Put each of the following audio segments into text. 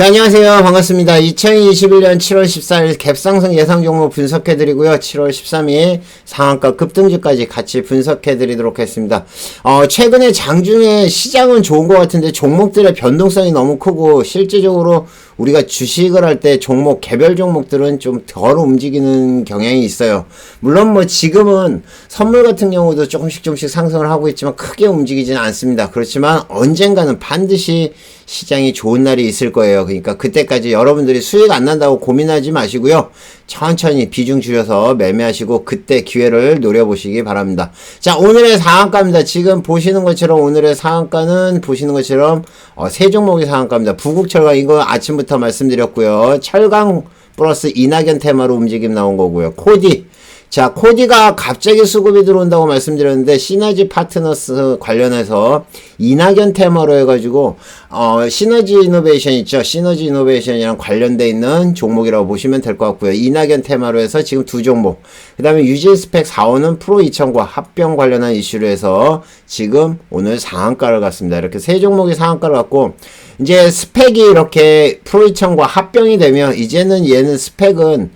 자, 안녕하세요. 반갑습니다. 2021년 7월 14일 갭상승 예상 종목 분석해드리고요. 7월 13일 상한가 급등주까지 같이 분석해드리도록 하겠습니다. 어, 최근에 장중에 시장은 좋은 것 같은데 종목들의 변동성이 너무 크고 실질적으로 우리가 주식을 할 때 종목, 개별 종목들은 좀 덜 움직이는 경향이 있어요. 물론 뭐 지금은 선물 같은 경우도 조금씩 조금씩 상승을 하고 있지만 크게 움직이지는 않습니다. 그렇지만 언젠가는 반드시 시장이 좋은 날이 있을 거예요. 그러니까 그때까지 여러분들이 수익 안 난다고 고민하지 마시고요. 천천히 비중 줄여서 매매하시고 그때 기회를 노려보시기 바랍니다. 자, 오늘의 상한가입니다. 지금 보시는 것처럼 오늘의 상한가는 보시는 것처럼 어, 세 종목이 상한가입니다. 부국철강 이거 아침부터 말씀드렸고요. 철강 플러스 이낙연 테마로 움직임 나온 거고요. 코디 자, 코디가 갑자기 수급이 들어온다고 말씀드렸는데, 시너지 파트너스 관련해서 이낙연 테마로 해가지고, 어, 시너지 이노베이션 있죠? 시너지 이노베이션이랑 관련돼 있는 종목이라고 보시면 될 것 같고요. 이낙연 테마로 해서 지금 두 종목. 그 다음에 유진 스펙 4호는 프로 2000과 합병 관련한 이슈로 해서 지금 오늘 상한가를 갔습니다. 이렇게 세 종목이 상한가를 갔고, 이제 스펙이 이렇게 프로 2000과 합병이 되면, 이제는 얘는 스펙은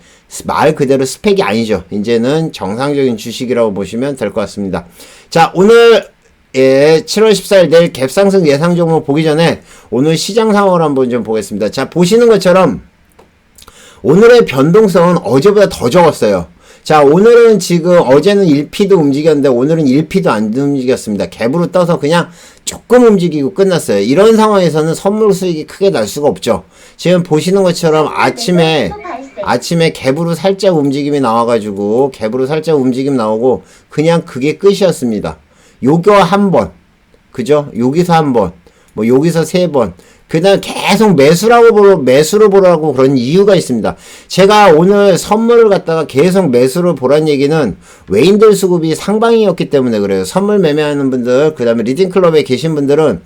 말 그대로 스펙이 아니죠. 이제는 정상적인 주식이라고 보시면 될 것 같습니다. 자, 오늘 예, 7월 14일 내일 갭상승 예상 종목 보기 전에 오늘 시장 상황을 한번 좀 보겠습니다. 자, 보시는 것처럼 오늘의 변동성은 어제보다 더 적었어요. 자, 오늘은 지금 어제는 1피도 움직였는데 오늘은 1피도 안 움직였습니다. 갭으로 떠서 그냥 조금 움직이고 끝났어요. 이런 상황에서는 선물 수익이 크게 날 수가 없죠. 지금 보시는 것처럼 아침에 아침에 갭으로 살짝 움직임이 나와가지고 갭으로 살짝 움직임 나오고 그냥 그게 끝이었습니다. 요거 한 번, 그죠? 여기서 한 번, 뭐 여기서 세 번, 그다음 계속 매수라고 보러 매수로 보라고 그런 이유가 있습니다. 제가 오늘 선물을 갖다가 계속 매수를 보란 얘기는 외인들 수급이 상방이었기 때문에 그래요. 선물 매매하는 분들, 그다음에 리딩 클럽에 계신 분들은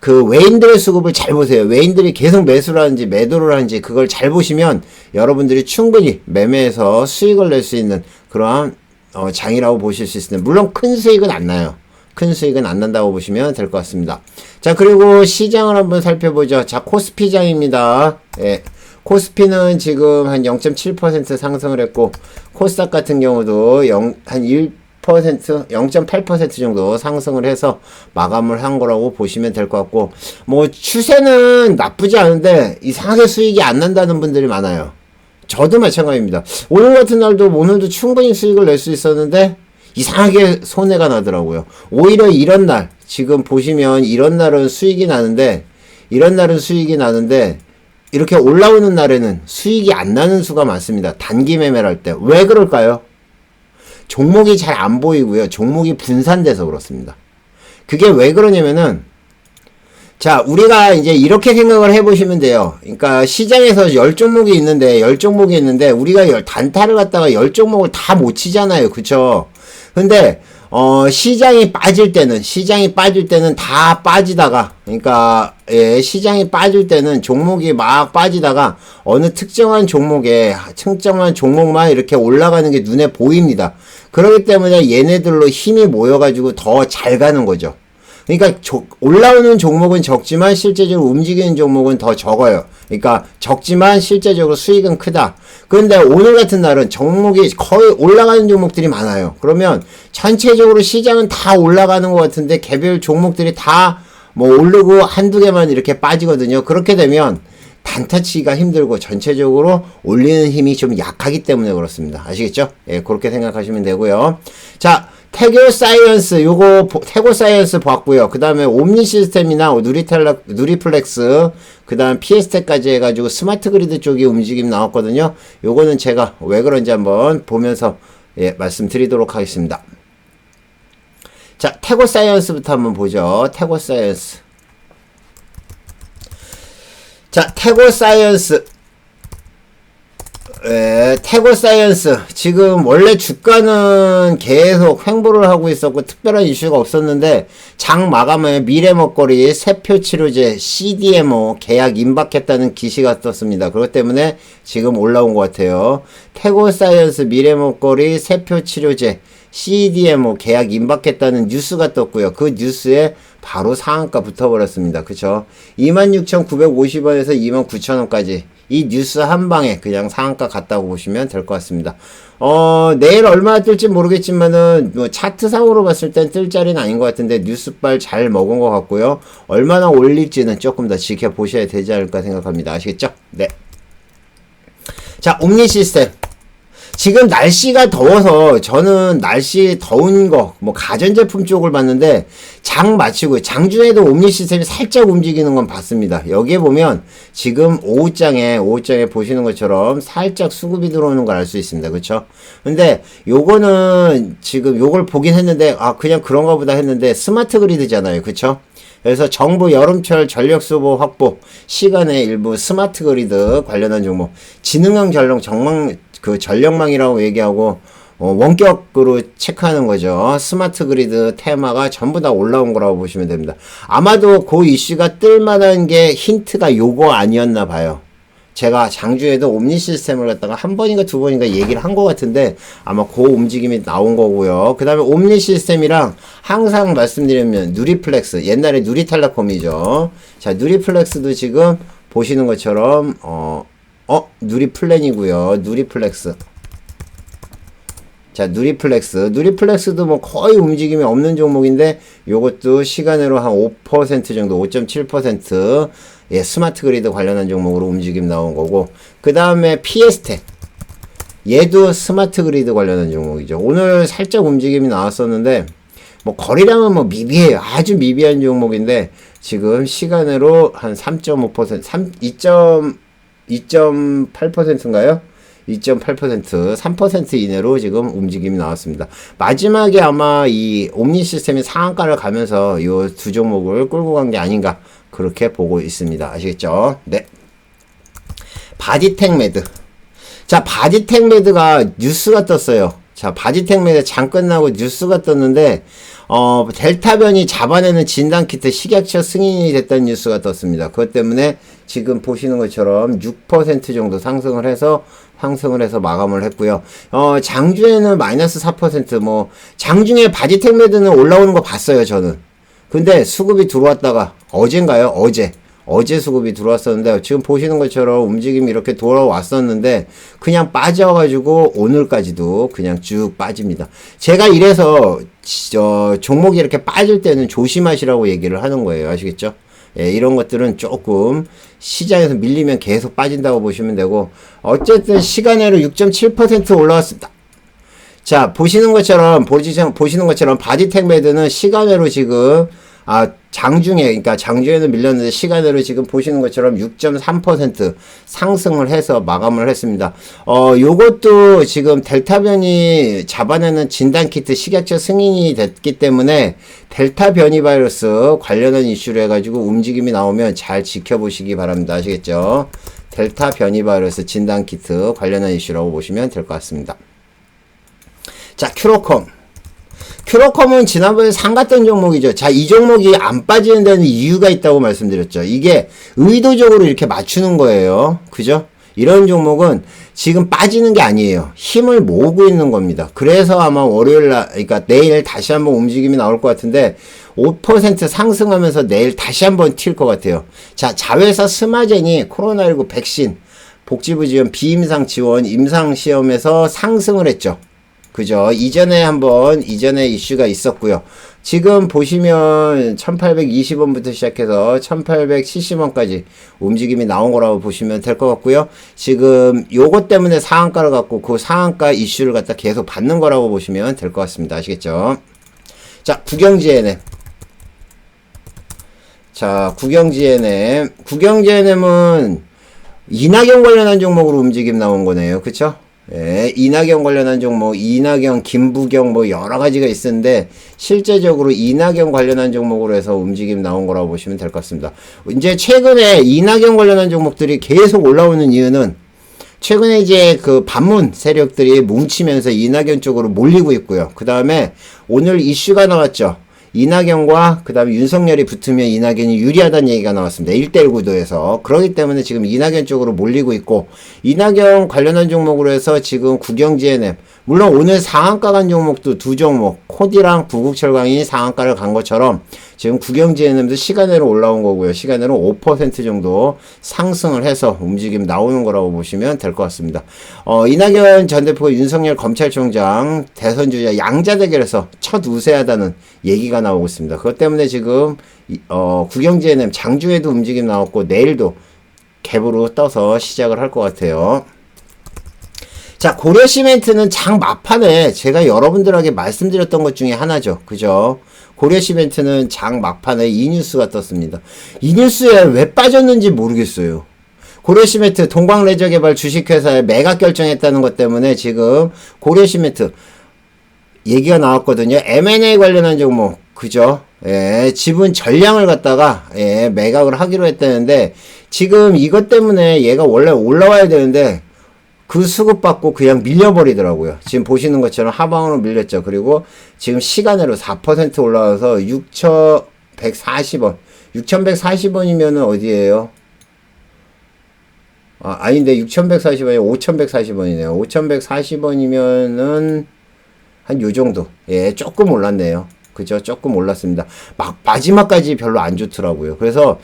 그 외인들의 수급을 잘 보세요. 외인들이 계속 매수를 하는지 매도를 하는지 그걸 잘 보시면 여러분들이 충분히 매매해서 수익을 낼 수 있는 그러한 어, 장이라고 보실 수 있습니다. 물론 큰 수익은 안 나요. 큰 수익은 안 난다고 보시면 될 것 같습니다. 자, 그리고 시장을 한번 살펴보죠. 자, 코스피 장입니다. 예. 코스피는 지금 한 0.7% 상승을 했고, 코스닥 같은 경우도 0, 한 1, 0.8% 정도 상승을 해서 마감을 한 거라고 보시면 될 것 같고, 뭐, 추세는 나쁘지 않은데, 이상하게 수익이 안 난다는 분들이 많아요. 저도 마찬가지입니다. 오늘 같은 날도, 오늘도 충분히 수익을 낼 수 있었는데, 이상하게 손해가 나더라고요. 오히려 이런 날, 지금 보시면 이런 날은 수익이 나는데, 이런 날은 수익이 나는데, 이렇게 올라오는 날에는 수익이 안 나는 수가 많습니다. 단기 매매를 할 때. 왜 그럴까요? 종목이 잘 안 보이고요. 종목이 분산돼서 그렇습니다. 그게 왜 그러냐면은 자, 우리가 이제 이렇게 생각을 해보시면 돼요. 그러니까 시장에서 10종목이 있는데, 10종목이 있는데, 우리가 단타를 갖다가 10종목을 다 못 치잖아요. 그쵸? 근데, 어, 시장이 빠질 때는, 시장이 빠질 때는 다 빠지다가, 그러니까, 예, 시장이 빠질 때는 종목이 막 빠지다가, 어느 특정한 종목에, 특정한 종목만 이렇게 올라가는 게 눈에 보입니다. 그렇기 때문에 얘네들로 힘이 모여가지고 더 잘 가는 거죠. 그러니까 조, 올라오는 종목은 적지만 실제적으로 움직이는 종목은 더 적어요. 그러니까 적지만 실제적으로 수익은 크다. 그런데 오늘 같은 날은 종목이 거의 올라가는 종목들이 많아요. 그러면 전체적으로 시장은 다 올라가는 것 같은데 개별 종목들이 다 뭐 오르고 한두 개만 이렇게 빠지거든요. 그렇게 되면 단타치기가 힘들고 전체적으로 올리는 힘이 좀 약하기 때문에 그렇습니다. 아시겠죠? 예, 그렇게 생각하시면 되고요. 자, 태교 사이언스 요거 태고 사이언스 봤고요. 그다음에 옴니 시스템이나 누리텔라 누리플렉스 그다음 피에스테까지 해 가지고 스마트 그리드 쪽이 움직임 나왔거든요. 요거는 제가 왜 그런지 한번 보면서 예, 말씀드리도록 하겠습니다. 자, 태고 사이언스부터 한번 보죠. 태고 사이언스. 자, 태고 사이언스. 에, 태고 사이언스. 지금 원래 주가는 계속 횡보를 하고 있었고 특별한 이슈가 없었는데 장 마감에 미래 먹거리 세표 치료제 CDMO 계약 임박했다는 기시가 떴습니다. 그것 때문에 지금 올라온 것 같아요. 태고 사이언스 미래 먹거리 세표 치료제 CDM 뭐 계약 임박했다는 뉴스가 떴고요. 그 뉴스에 바로 상한가 붙어버렸습니다. 그쵸? 26,950원에서 29,000원까지 이 뉴스 한 방에 그냥 상한가 갔다고 보시면 될 것 같습니다. 어, 내일 얼마나 뜰지 모르겠지만은, 뭐, 차트상으로 봤을 땐 뜰 자리는 아닌 것 같은데, 뉴스빨 잘 먹은 것 같고요. 얼마나 올릴지는 조금 더 지켜보셔야 되지 않을까 생각합니다. 아시겠죠? 네. 자, 옴니 시스템. 지금 날씨가 더워서 저는 날씨 더운 거, 뭐 가전제품 쪽을 봤는데 장 마치고 장중에도 옴니 시스템이 살짝 움직이는 건 봤습니다. 여기에 보면 지금 오후장에 오후장에 보시는 것처럼 살짝 수급이 들어오는 걸 알 수 있습니다. 그렇죠? 근데 요거는 지금 요걸 보긴 했는데 아 그냥 그런가 보다 했는데 스마트 그리드잖아요. 그렇죠? 그래서 정부 여름철 전력 수보 확보 시간의 일부 스마트 그리드 관련한 종목 지능형 전력 정망 그 전력망이라고 얘기하고 어, 원격으로 체크하는 거죠. 스마트 그리드 테마가 전부 다 올라온 거라고 보시면 됩니다. 아마도 그 이슈가 뜰 만한 게 힌트가 요거 아니었나 봐요. 제가 장주에도 옴니 시스템을 갖다가 한 번인가 두 번인가 얘기를 한 것 같은데 아마 그 움직임이 나온 거고요. 그 다음에 옴니 시스템이랑 항상 말씀드리면 누리플렉스 옛날에 누리텔레콤이죠. 자 누리플렉스도 지금 보시는 것처럼 어, 어 누리플랜이고요. 누리플렉스 자, 누리플렉스. 누리플렉스도 뭐 거의 움직임이 없는 종목인데, 요것도 시간으로 한 5% 정도, 5.7%, 예, 스마트 그리드 관련한 종목으로 움직임 나온 거고, 그 다음에 피에스텍. 얘도 스마트 그리드 관련한 종목이죠. 오늘 살짝 움직임이 나왔었는데, 뭐, 거리량은 뭐 미비해요. 아주 미비한 종목인데, 지금 시간으로 한 3.5%, 3, 2.8%인가요? 2.8% 3% 이내로 지금 움직임이 나왔습니다. 마지막에 아마 이 옴니 시스템이 상한가를 가면서 이 두 종목을 끌고 간 게 아닌가 그렇게 보고 있습니다. 아시겠죠? 네. 바디텍 매드. 자, 바디텍 매드가 뉴스가 떴어요. 자, 매드 장 끝나고 뉴스가 떴는데 어, 델타 변이 잡아내는 진단 키트 식약처 승인이 됐다는 뉴스가 떴습니다. 그것 때문에 지금 보시는 것처럼 6% 정도 상승을 해서 상승을 해서 마감을 했고요. 어, 장중에는 마이너스 4%뭐 장중에 바지텍 매드는 올라오는 거 봤어요, 저는. 근데 수급이 들어왔다가 어젠가요? 어제. 어제 수급이 들어왔었는데 지금 보시는 것처럼 움직임이 이렇게 돌아왔었는데 그냥 빠져가지고 오늘까지도 그냥 쭉 빠집니다. 제가 이래서 저 종목이 이렇게 빠질 때는 조심하시라고 얘기를 하는 거예요. 아시겠죠? 예, 이런 것들은 조금 시장에서 밀리면 계속 빠진다고 보시면 되고 어쨌든 시간으로 6.7% 올라왔습니다. 자 보시는 것처럼 보시는 것처럼 바디텍 매드는 시간으로 지금 아, 장중에, 그러니까 장중에는 밀렸는데 시간으로 지금 보시는 것처럼 6.3% 상승을 해서 마감을 했습니다. 어, 요것도 지금 델타 변이 잡아내는 진단키트 식약처 승인이 됐기 때문에 델타 변이 바이러스 관련한 이슈로 해가지고 움직임이 나오면 잘 지켜보시기 바랍니다. 아시겠죠? 델타 변이 바이러스 진단키트 관련한 이슈라고 보시면 될 것 같습니다. 자, 큐로컴. 큐로컴은 지난번에 상갔던 종목이죠. 자, 이 종목이 안 빠지는 데는 이유가 있다고 말씀드렸죠. 이게 의도적으로 이렇게 맞추는 거예요. 그죠? 이런 종목은 지금 빠지는 게 아니에요. 힘을 모으고 있는 겁니다. 그래서 아마 월요일 날, 그러니까 내일 다시 한번 움직임이 나올 것 같은데 5% 상승하면서 내일 다시 한번 튈 것 같아요. 자, 자회사 스마젠이 코로나19 백신, 복지부 지원, 비임상 지원, 임상 시험에서 상승을 했죠. 그죠? 이전에 한번 이전에 이슈가 있었고요. 지금 보시면 1820원부터 시작해서 1870원까지 움직임이 나온 거라고 보시면 될 것 같고요. 지금 요것 때문에 상한가를 갖고 그 상한가 이슈를 갖다 계속 받는 거라고 보시면 될 것 같습니다. 아시겠죠? 자, 국영지에는 자, 국영지에는 국영지에는 이낙연 관련한 종목으로 움직임 나온 거네요. 그쵸? 예, 이낙연 관련한 종목, 이낙연, 김부경 뭐 여러 가지가 있었는데 실제적으로 이낙연 관련한 종목으로 해서 움직임 나온 거라고 보시면 될 것 같습니다. 이제 최근에 이낙연 관련한 종목들이 계속 올라오는 이유는 최근에 이제 그 반문 세력들이 뭉치면서 이낙연 쪽으로 몰리고 있고요. 그 다음에 오늘 이슈가 나왔죠. 이낙연과 그 다음에 윤석열이 붙으면 이낙연이 유리하다는 얘기가 나왔습니다. 1대1 구도에서. 그렇기 때문에 지금 이낙연 쪽으로 몰리고 있고, 이낙연 관련한 종목으로 해서 지금 국영지에냄, 물론 오늘 상한가 간 종목도 두 종목, 코디랑 부국철강이 상한가를 간 것처럼 지금 국영지에냄도 시간으로 올라온 거고요. 시간으로 5% 정도 상승을 해서 움직임 나오는 거라고 보시면 될 것 같습니다. 어, 이낙연 전 대표가 윤석열 검찰총장 대선 주자 양자 대결에서 첫 우세하다는 얘기가 나오고 있습니다. 그것 때문에 지금 이- 어, 국영지에냄 장중에도 움직임 나왔고 내일도 갭으로 떠서 시작을 할 것 같아요. 자, 고려 시멘트는 장 막판에 제가 여러분들에게 말씀드렸던 것 중에 하나죠. 그죠? 고려 시멘트는 장 막판에 이 뉴스가 떴습니다. 이 뉴스에 왜 빠졌는지 모르겠어요. 고려 시멘트 동광레저개발 주식회사에 매각 결정했다는 것 때문에 지금 고려 시멘트 얘기가 나왔거든요. M&A 관련한 종목, 그죠? 예, 지분 전량을 갖다가, 예, 매각을 하기로 했다는데, 지금 이것 때문에 얘가 원래 올라와야 되는데, 그 수급받고 그냥 밀려버리더라고요. 지금 보시는 것처럼 하방으로 밀렸죠. 그리고 지금 시간으로 4% 올라와서 6,140원. 6,140원이면은 어디에요? 아, 아닌데 6,140원이 5,140원이네요. 5,140원이면은 한 요 정도. 예, 조금 올랐네요. 그죠? 조금 올랐습니다. 막 마지막까지 별로 안 좋더라고요. 그래서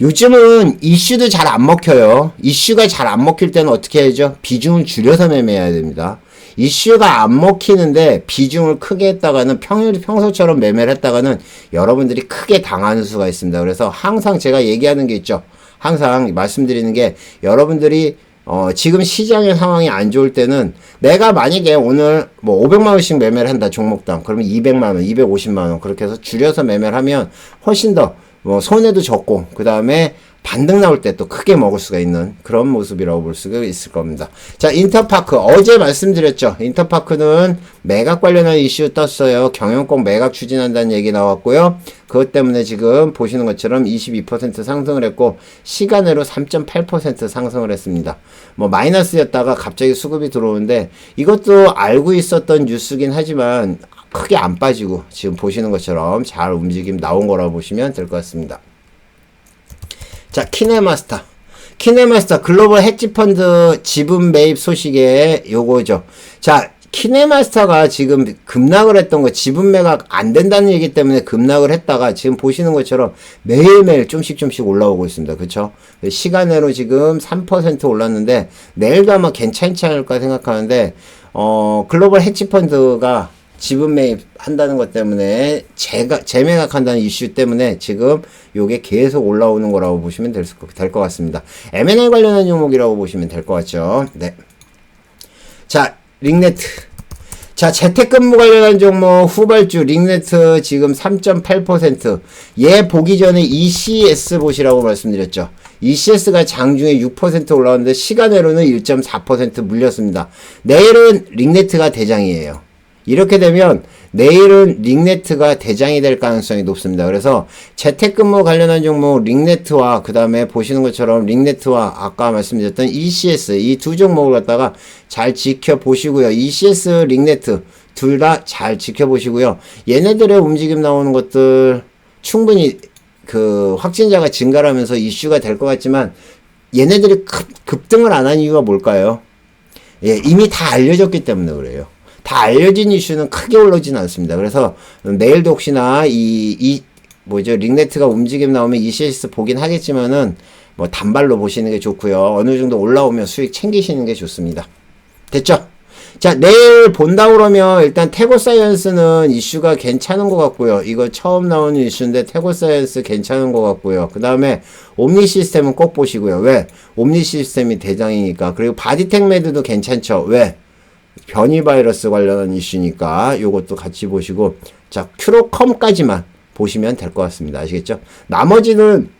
요즘은 이슈도 잘 안 먹혀요. 이슈가 잘 안 먹힐 때는 어떻게 해야죠? 비중을 줄여서 매매해야 됩니다. 이슈가 안 먹히는데 비중을 크게 했다가는 평일 평소처럼 매매를 했다가는 여러분들이 크게 당하는 수가 있습니다. 그래서 항상 제가 얘기하는 게 있죠. 항상 말씀드리는 게 여러분들이 어, 지금 시장의 상황이 안 좋을 때는 내가 만약에 오늘 뭐 500만 원씩 매매를 한다 종목당 그러면 200만 원, 250만 원 그렇게 해서 줄여서 매매를 하면 훨씬 더 뭐 손해도 적고 그 다음에 반등 나올 때 또 크게 먹을 수가 있는 그런 모습이라고 볼 수가 있을 겁니다. 자, 인터파크. 어제 말씀드렸죠. 인터파크는 매각 관련한 이슈 떴어요. 경영권 매각 추진한다는 얘기 나왔고요. 그것 때문에 지금 보시는 것처럼 22% 상승을 했고, 시간으로 3.8% 상승을 했습니다. 뭐, 마이너스였다가 갑자기 수급이 들어오는데, 이것도 알고 있었던 뉴스긴 하지만, 크게 안 빠지고, 지금 보시는 것처럼 잘 움직임 나온 거라고 보시면 될 것 같습니다. 자, 키네마스터. 키네마스터 글로벌 헤지펀드 지분 매입 소식에 요거죠. 자, 키네마스터가 지금 급락을 했던 거 지분 매각 안 된다는 얘기 때문에 급락을 했다가 지금 보시는 것처럼 매일매일 좀씩 좀씩 올라오고 있습니다. 그쵸? 시간으로 지금 3% 올랐는데 내일도 아마 괜찮지 않을까 생각하는데 어, 글로벌 헤지펀드가 지분 매입 한다는 것 때문에 재가, 재매각한다는 이슈 때문에 지금 요게 계속 올라오는 거라고 보시면 될것 같습니다. M&A 관련한 종목이라고 보시면 될 것 같죠. 네. 자, 링네트. 자, 재택근무 관련한 종목 후발주 링네트 지금 3.8%. 얘 보기 전에 ECS 보시라고 말씀드렸죠. ECS가 장중에 6% 올라왔는데 시간으로는 1.4% 물렸습니다. 내일은 링네트가 대장이에요. 이렇게 되면 내일은 링네트가 대장이 될 가능성이 높습니다. 그래서 재택근무 관련한 종목 링네트와 그 다음에 보시는 것처럼 링네트와 아까 말씀드렸던 ECS 이 두 종목을 갖다가 잘 지켜보시고요. ECS 링네트 둘 다 잘 지켜보시고요. 얘네들의 움직임 나오는 것들 충분히 그 확진자가 증가하면서 이슈가 될 것 같지만 얘네들이 급, 급등을 안 한 이유가 뭘까요? 예, 이미 다 알려졌기 때문에 그래요. 다 알려진 이슈는 크게 올라오진 않습니다. 그래서 내일도 혹시나 이, 이, 뭐죠, 링네트가 움직임 나오면 ECS 보긴 하겠지만은 뭐 단발로 보시는 게 좋고요. 어느 정도 올라오면 수익 챙기시는 게 좋습니다. 됐죠? 자, 내일 본다 그러면 일단 태고 사이언스는 이슈가 괜찮은 것 같고요. 이거 처음 나오는 이슈인데 태고 사이언스 괜찮은 것 같고요. 그 다음에 옴니 시스템은 꼭 보시고요. 왜? 옴니 시스템이 대장이니까. 그리고 바디텍 매드도 괜찮죠. 왜? 변이 바이러스 관련한 이슈니까 요것도 같이 보시고 자 큐로컴까지만 보시면 될 것 같습니다. 아시겠죠? 나머지는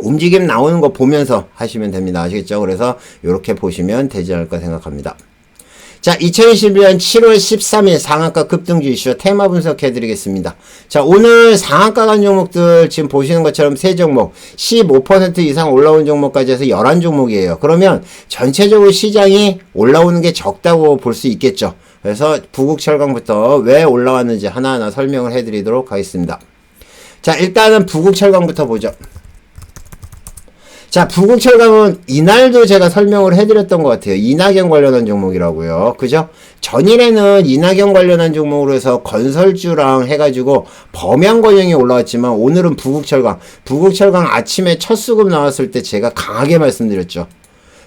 움직임 나오는 거 보면서 하시면 됩니다. 아시겠죠? 그래서 이렇게 보시면 되지 않을까 생각합니다. 자, 2021년 7월 13일 상한가 급등주 이슈 테마 분석해 드리겠습니다. 자, 오늘 상한가 간 종목들 지금 보시는 것처럼 세 종목 15% 이상 올라온 종목까지 해서 11종목이에요. 그러면 전체적으로 시장이 올라오는 게 적다고 볼 수 있겠죠. 그래서 부국철강부터 왜 올라왔는지 하나하나 설명을 해 드리도록 하겠습니다. 자, 일단은 부국철강부터 보죠. 자, 부국철강은 이날도 제가 설명을 해드렸던 것 같아요. 이낙연 관련한 종목이라고요. 그죠? 전일에는 이낙연 관련한 종목으로 해서 건설주랑 해가지고 범양건영이 올라왔지만 오늘은 부국철강. 부국철강 아침에 첫 수급 나왔을 때 제가 강하게 말씀드렸죠.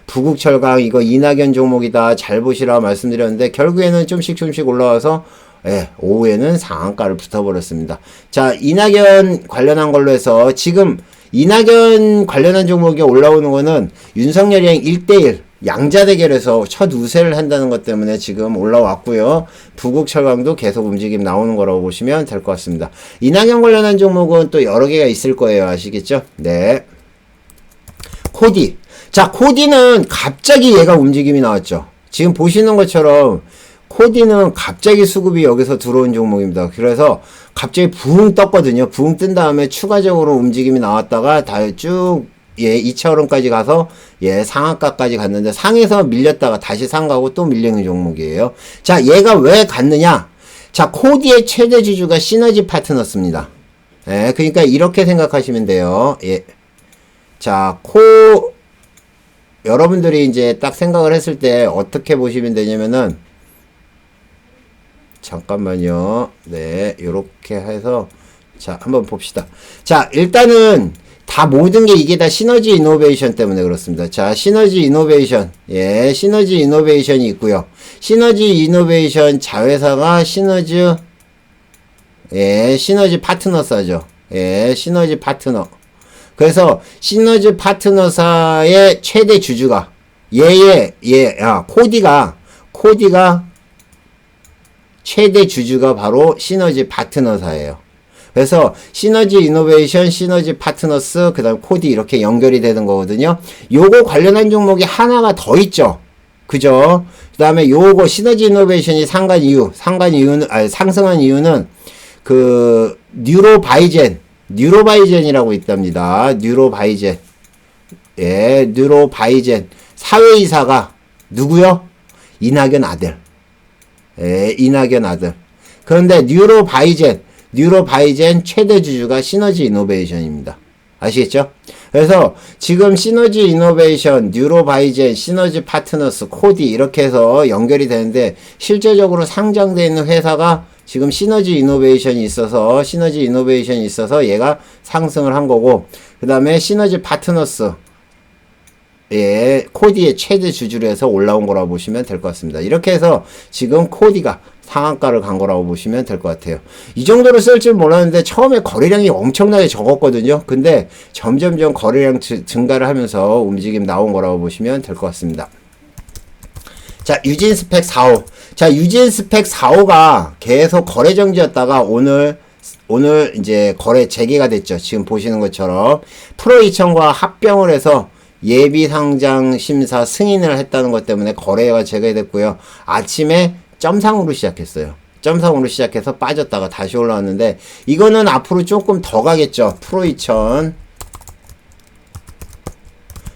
부국철강 이거 이낙연 종목이다. 잘 보시라 말씀드렸는데 결국에는 좀씩 좀씩 올라와서 예, 오후에는 상한가를 붙어버렸습니다. 자, 이낙연 관련한 걸로 해서 지금 이낙연 관련한 종목이 올라오는 거는 윤석열이랑 1대1 양자 대결에서 첫 우세를 한다는 것 때문에 지금 올라왔고요. 부국 철강도 계속 움직임 나오는 거라고 보시면 될 것 같습니다. 이낙연 관련한 종목은 또 여러 개가 있을 거예요. 아시겠죠? 네. 코디. 자, 코디는 갑자기 얘가 움직임이 나왔죠. 지금 보시는 것처럼 코디는 갑자기 수급이 여기서 들어온 종목입니다. 그래서 갑자기 붕 떴거든요. 붕 뜬 다음에 추가적으로 움직임이 나왔다가 다쭉 예, 2차원까지 가서 예, 상한가까지 갔는데 상에서 밀렸다가 다시 상가고 또 밀리는 종목이에요. 자, 얘가 왜 갔느냐? 자, 코디의 최대 주주가 시너지 파트너스입니다. 예, 그러니까 이렇게 생각하시면 돼요. 예. 자, 코 여러분들이 이제 딱 생각을 했을 때 어떻게 보시면 되냐면은 잠깐만요. 네, 요렇게 해서 자, 한번 봅시다. 자, 일단은 다 모든 게 이게 다 시너지 이노베이션 때문에 그렇습니다. 자, 시너지 이노베이션. 예, 시너지 이노베이션이 있고요. 시너지 이노베이션 자회사가 시너지 예, 시너지 파트너사죠. 예, 시너지 파트너. 그래서 시너지 파트너사의 최대 주주가 얘의 얘, 아, 코디가 코디가 최대 주주가 바로 시너지 파트너사예요. 그래서 시너지 이노베이션, 시너지 파트너스, 그 다음 코디 이렇게 연결이 되는 거거든요. 요거 관련한 종목이 하나가 더 있죠. 그죠? 그 다음에 요거 시너지 이노베이션이 상간 이유, 상간 이유는, 아니, 상승한 이유는 그, 뉴로바이젠, 뉴로바이젠이라고 있답니다. 뉴로바이젠. 예, 뉴로바이젠. 사회이사가 누구요? 이낙연 아들. 예, 이낙연 아들. 그런데 뉴로바이젠, 뉴로바이젠 최대 주주가 시너지 이노베이션입니다. 아시겠죠? 그래서 지금 시너지 이노베이션, 뉴로바이젠, 시너지 파트너스, 코디 이렇게 해서 연결이 되는데 실제적으로 상장되어 있는 회사가 지금 시너지 이노베이션이 있어서 시너지 이노베이션이 있어서 얘가 상승을 한 거고 그 다음에 시너지 파트너스 예, 코디의 최대 주주로 해서 올라온 거라고 보시면 될 것 같습니다. 이렇게 해서 지금 코디가 상한가를 간 거라고 보시면 될 것 같아요. 이 정도로 쓸 줄 몰랐는데 처음에 거래량이 엄청나게 적었거든요. 근데 점점점 거래량 증가를 하면서 움직임 나온 거라고 보시면 될 것 같습니다. 자, 유진 스펙 4호. 자, 유진 스펙 4호가 계속 거래 정지였다가 오늘 오늘 이제 거래 재개가 됐죠. 지금 보시는 것처럼 프로 2000과 합병을 해서 예비 상장 심사 승인을 했다는 것 때문에 거래가 재개됐고요. 아침에 점상으로 시작했어요. 점상으로 시작해서 빠졌다가 다시 올라왔는데 이거는 앞으로 조금 더 가겠죠. 프로 2000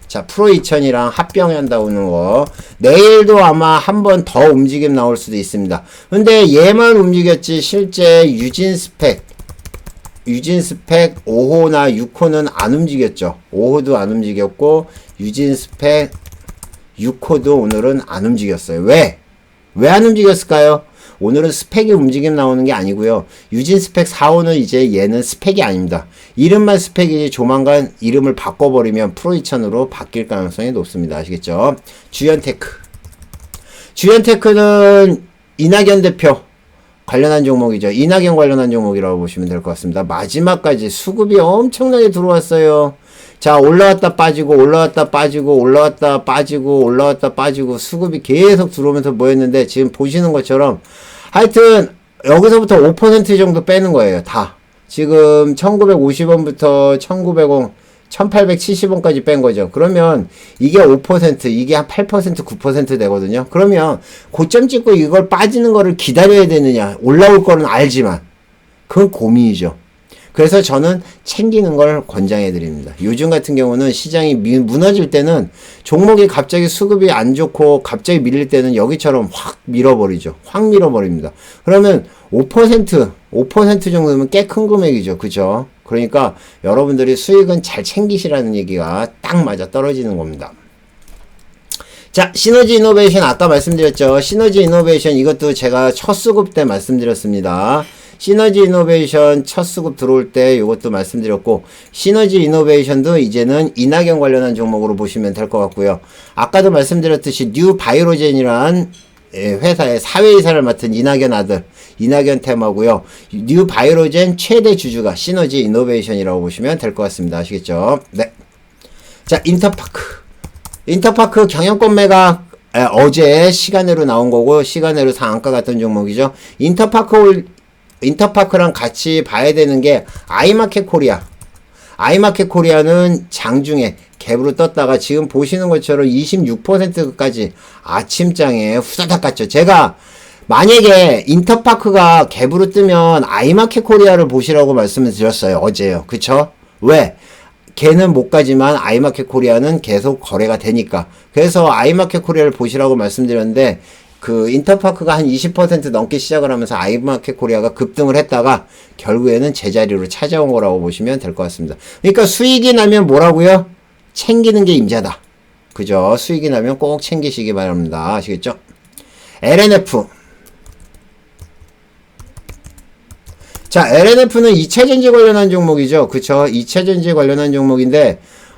자, 프로 2000이랑 합병한다고는 거. 내일도 아마 한 번 더 움직임 나올 수도 있습니다. 근데 얘만 움직였지 실제 유진 스펙 유진 스펙 5호나 6호는 안 움직였죠. 5호도 안 움직였고 유진 스펙 6호도 오늘은 안 움직였어요. 왜? 왜 안 움직였을까요? 오늘은 스펙이 움직임 나오는 게 아니고요. 유진 스펙 4호는 이제 얘는 스펙이 아닙니다. 이름만 스펙이지 조만간 이름을 바꿔버리면 프로 2000으로 바뀔 가능성이 높습니다. 아시겠죠? 주연테크. 주연테크는 이낙연 대표 관련한 종목이죠. 이낙연 관련한 종목이라고 보시면 될 것 같습니다. 마지막까지 수급이 엄청나게 들어왔어요. 자, 올라왔다 빠지고, 올라왔다 빠지고, 올라왔다 빠지고, 올라왔다 빠지고, 수급이 계속 들어오면서 뭐였는데, 지금 보시는 것처럼, 하여튼, 여기서부터 5% 정도 빼는 거예요, 다. 지금 1950원부터 1900원, 1870원까지 뺀 거죠. 그러면 이게 5%, 이게 한 8%, 9% 되거든요. 그러면 고점 찍고 이걸 빠지는 거를 기다려야 되느냐. 올라올 거는 알지만. 그건 고민이죠. 그래서 저는 챙기는 걸 권장해 드립니다. 요즘 같은 경우는 시장이 미, 무너질 때는 종목이 갑자기 수급이 안 좋고 갑자기 밀릴 때는 여기처럼 확 밀어버리죠. 확 밀어버립니다. 그러면 5% 5% 정도면 꽤 큰 금액이죠. 그죠? 그러니까 여러분들이 수익은 잘 챙기시라는 얘기가 딱 맞아 떨어지는 겁니다. 자, 시너지 이노베이션 아까 말씀드렸죠. 시너지 이노베이션 이것도 제가 첫 수급 때 말씀드렸습니다. 시너지 이노베이션 첫 수급 들어올 때 이것도 말씀드렸고 시너지 이노베이션도 이제는 이낙연 관련한 종목으로 보시면 될 것 같고요. 아까도 말씀드렸듯이 뉴 바이로젠이란 예, 회사의 사회이사를 맡은 이낙연 아들 이낙연 테마고요. 뉴 바이로젠 최대 주주가 시너지 이노베이션이라고 보시면 될 것 같습니다. 아시겠죠? 네. 자, 인터파크. 인터파크 경영권 매각 에, 어제 시간으로 나온 거고 시간으로 상한가 같은 종목이죠. 인터파크 인터파크랑 같이 봐야 되는 게 아이마켓 코리아. 아이마켓 코리아는 장중에 갭으로 떴다가 지금 보시는 것처럼 26%까지 아침장에 후다닥 갔죠. 제가 만약에 인터파크가 갭으로 뜨면 아이마켓 코리아를 보시라고 말씀을 드렸어요. 어제요. 그쵸? 왜? 걔는 못 가지만 아이마켓 코리아는 계속 거래가 되니까. 그래서 아이마켓 코리아를 보시라고 말씀드렸는데 그 인터파크가 한 20% 넘게 시작을 하면서 아이마켓 코리아가 급등을 했다가 결국에는 제자리로 찾아온 거라고 보시면 될 것 같습니다. 그러니까 수익이 나면 뭐라고요? 챙기는 게 임자다. 그죠? 수익이 나면 꼭 챙기시기 바랍니다. 아시겠죠? LNF. 자, LNF는 2차전지 관련한 종목이죠. 그쵸? 2차전지 관련한 종목인데,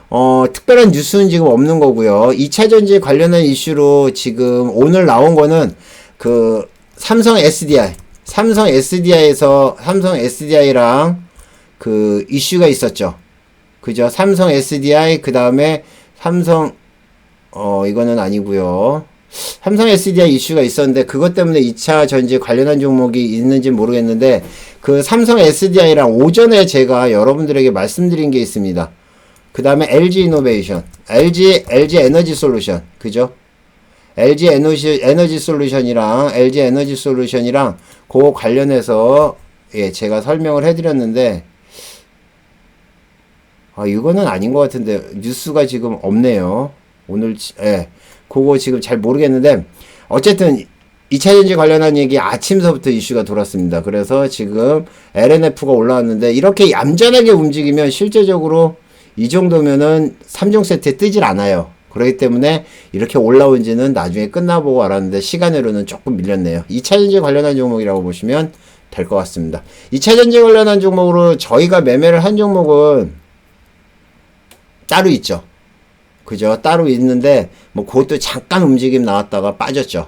어, 특별한 뉴스는 지금 없는 거고요. 2차전지 관련한 이슈로 지금 오늘 나온 거는 그 삼성 SDI, 삼성 SDI에서 삼성 SDI랑 그 이슈가 있었죠. 그죠? 삼성 SDI 그 다음에 삼성 어 이거는 아니고요. 삼성 SDI 이슈가 있었는데 그것 때문에 2차 전지 관련한 종목이 있는지 모르겠는데 그 삼성 SDI랑 오전에 제가 여러분들에게 말씀드린 게 있습니다. 그 다음에 LG 이노베이션, LG, LG 에너지 솔루션, 그죠? LG 에너지, 에너지 솔루션이랑, LG 에너지 솔루션이랑, 그 관련해서, 예, 제가 설명을 해드렸는데, 아, 이거는 아닌 것 같은데, 뉴스가 지금 없네요. 오늘, 예, 그거 지금 잘 모르겠는데, 어쨌든, 2차전지 관련한 얘기 아침서부터 이슈가 돌았습니다. 그래서 지금 LNF가 올라왔는데, 이렇게 얌전하게 움직이면 실제적으로 이 정도면은 3종 세트에 뜨질 않아요. 그렇기 때문에 이렇게 올라온 지는 나중에 끝나보고 알았는데 시간으로는 조금 밀렸네요. 2차전지 관련한 종목이라고 보시면 될 것 같습니다. 2차전지 관련한 종목으로 저희가 매매를 한 종목은 따로 있죠. 그죠? 따로 있는데 뭐 그것도 잠깐 움직임 나왔다가 빠졌죠.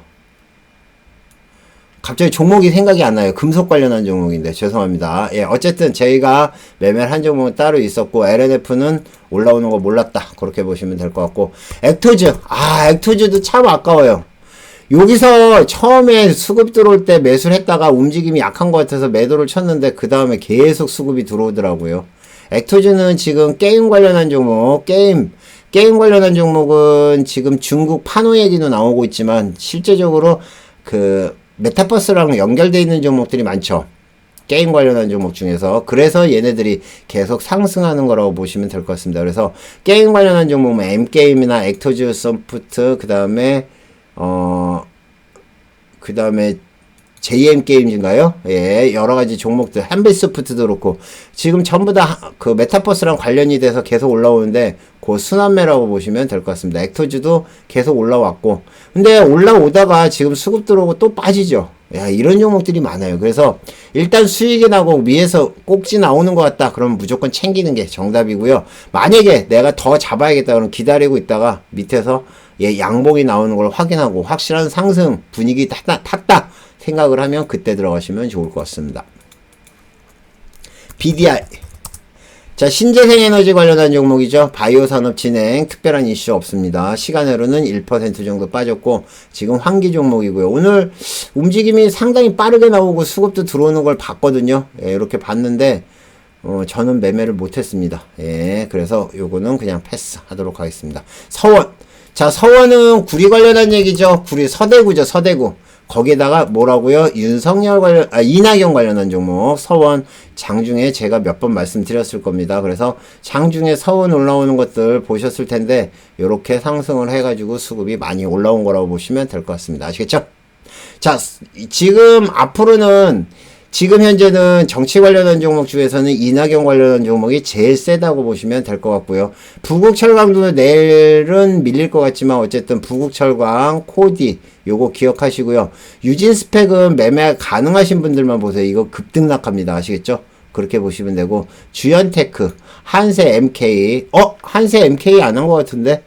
갑자기 종목이 생각이 안 나요. 금속 관련한 종목인데 죄송합니다. 예, 어쨌든 저희가 매매를 한 종목은 따로 있었고 LNF는 올라오는 거 몰랐다. 그렇게 보시면 될 것 같고 액토즈 아 액토즈도 참 아까워요. 여기서 처음에 수급 들어올 때 매수를 했다가 움직임이 약한 것 같아서 매도를 쳤는데 그 다음에 계속 수급이 들어오더라고요. 액토즈는 지금 게임 관련한 종목, 게임, 게임 관련한 종목은 지금 중국 파노 얘기도 나오고 있지만 실제적으로 그 메타버스랑 연결되어 있는 종목들이 많죠. 게임 관련한 종목 중에서 그래서 얘네들이 계속 상승하는 거라고 보시면 될 것 같습니다. 그래서 게임 관련한 종목 뭐 M게임이나 액터즈 소프트 그 다음에 어 그 다음에 JM 게임인가요? 예, 여러 가지 종목들, 한빛소프트도 그렇고, 지금 전부 다 그 메타버스랑 관련이 돼서 계속 올라오는데, 그 순환매라고 보시면 될 것 같습니다. 액터즈도 계속 올라왔고, 근데 올라오다가 지금 수급 들어오고 또 빠지죠. 야, 이런 종목들이 많아요. 그래서 일단 수익이 나고 위에서 꼭지 나오는 것 같다. 그러면 무조건 챙기는 게 정답이고요. 만약에 내가 더 잡아야겠다. 그럼 기다리고 있다가 밑에서 예, 양봉이 나오는 걸 확인하고 확실한 상승 분위기 탔다, 탔다. 생각을 하면 그때 들어가시면 좋을 것 같습니다. BDI. 자, 신재생 에너지 관련한 종목이죠. 바이오 산업 진행 특별한 이슈 없습니다. 시간으로는 1% 정도 빠졌고 지금 환기 종목이고요. 오늘 움직임이 상당히 빠르게 나오고 수급도 들어오는 걸 봤거든요. 예, 이렇게 봤는데 어, 저는 매매를 못 했습니다. 예, 그래서 요거는 그냥 패스하도록 하겠습니다. 서원. 자, 서원은 구리 관련한 얘기죠. 구리 서대구죠. 서대구. 거기에다가 뭐라고요? 윤석열 관련, 아, 이낙연 관련한 종목, 서원, 장중에 제가 몇 번 말씀드렸을 겁니다. 그래서 장중에 서원 올라오는 것들 보셨을 텐데, 요렇게 상승을 해가지고 수급이 많이 올라온 거라고 보시면 될 것 같습니다. 아시겠죠? 자, 지금 앞으로는 지금 현재는 정치 관련한 종목 중에서는 이낙연 관련한 종목이 제일 세다고 보시면 될 것 같고요. 부국철강도 내일은 밀릴 것 같지만 어쨌든 부국철강, 코디 요거 기억하시고요. 유진 스펙은 매매 가능하신 분들만 보세요. 이거 급등락합니다. 아시겠죠? 그렇게 보시면 되고 주연테크, 한세 MK, 어 한세 MK 안 한 것 같은데?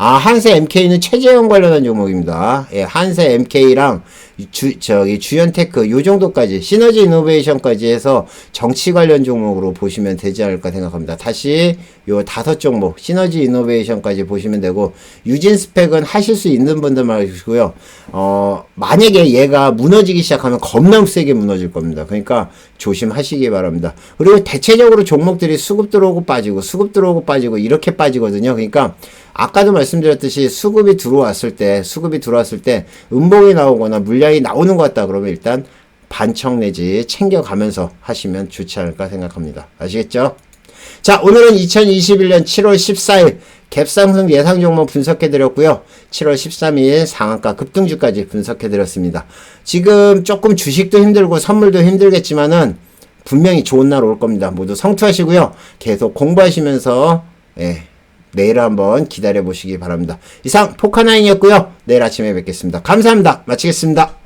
아, 한세 MK는 최재형 관련한 종목입니다. 예, 한세 MK랑 주, 저기, 주연테크, 요 정도까지, 시너지 이노베이션까지 해서 정치 관련 종목으로 보시면 되지 않을까 생각합니다. 다시, 요 다섯 종목, 시너지 이노베이션까지 보시면 되고, 유진 스펙은 하실 수 있는 분들만 하시고요. 어, 만약에 얘가 무너지기 시작하면 겁나 세게 무너질 겁니다. 그러니까 조심하시기 바랍니다. 그리고 대체적으로 종목들이 수급 들어오고 빠지고, 수급 들어오고 빠지고, 이렇게 빠지거든요. 그러니까, 아까도 말씀드렸듯이 수급이 들어왔을 때, 수급이 들어왔을 때 음봉이 나오거나 물량이 나오는 것 같다 그러면 일단 반청 내지 챙겨가면서 하시면 좋지 않을까 생각합니다. 아시겠죠? 자, 오늘은 2021년 7월 14일 갭상승 예상 종목 분석해 드렸고요. 7월 13일 상한가 급등주까지 분석해 드렸습니다. 지금 조금 주식도 힘들고 선물도 힘들겠지만은 분명히 좋은 날 올 겁니다. 모두 성투하시고요. 계속 공부하시면서 예, 내일 한번 기다려 보시기 바랍니다. 이상 포카나인이었고요. 내일 아침에 뵙겠습니다. 감사합니다. 마치겠습니다.